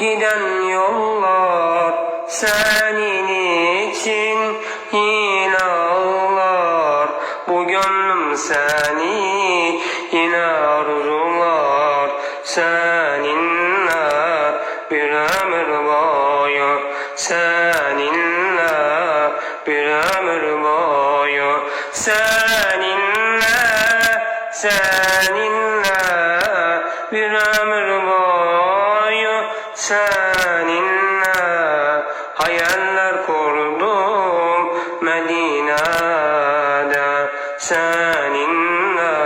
giden yollar senin için yine ağlar. Bu gönlüm seni yine arzular. Seninle bir ömür boyu seninle bir ömür boyu. Seninle seninle seninle hayaller kurdum Medine'de seninle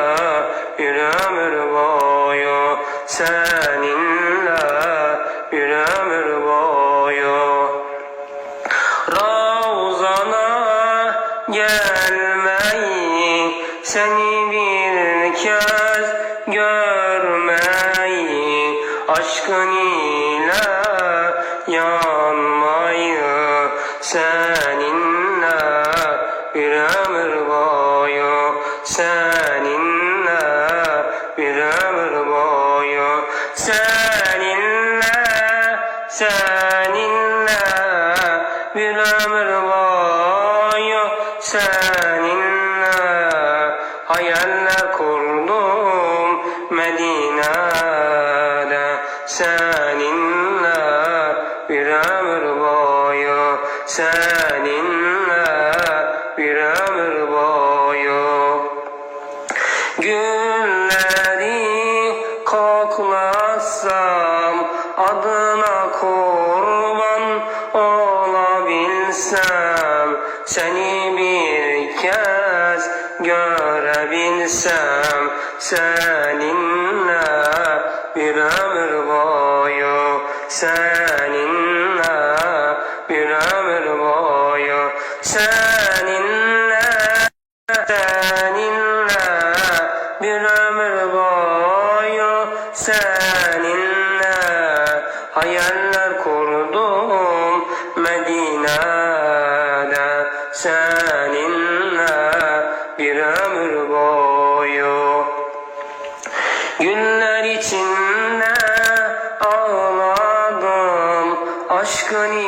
bir ömür boyu. Seninle bir ömür boyu. Ravzana gelmeyi seni bir kez görmeyi aşkın yanmayı seninle bir ömür boyu seninle bir ömür boyu seninle seninle bir ömür boyu seninle hayaller bir ömür boyu seninle bir ömür boyu. Gülleri koklasam adına kurban olabilsem seni bir kez görebilsem seninle bir ömür boyu seninle hayaller kurdum Medine'de seninle bir ömür boyu. Günler içinde ağladım Aşkın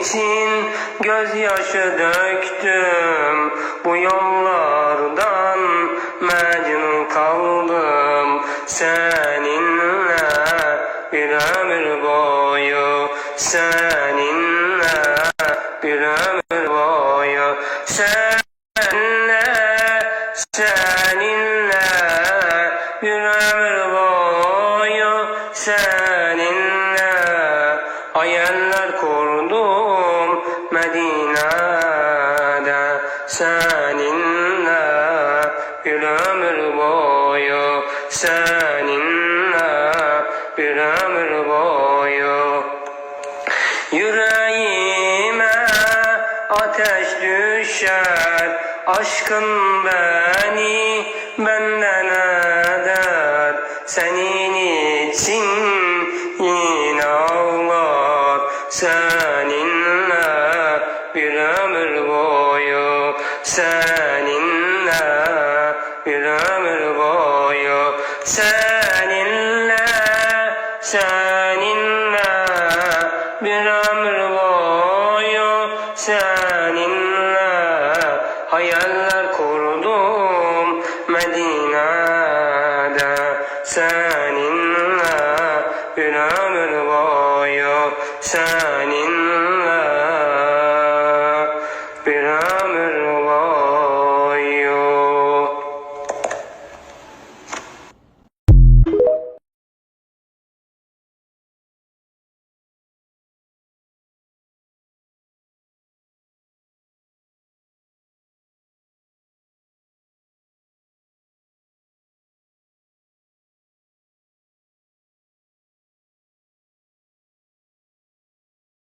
için gözyaşı döktüm. Bu yollardan mecnun kaldım Seninle bir ömür boyu Seninle bir ömür boyu Seninle, seninle bir ömür boyu seninle. Hayaller kurdum Medine'de seninle ateş düşer. Aşkın beni benden eder. Senin için yine ağlar. Seninle bir ömür boyu. Seninle bir ömür boyu. Seninle Seninle bir ömür seninle hayaller kurdum Medine'de. Seninle bir ömür boyu. Seninle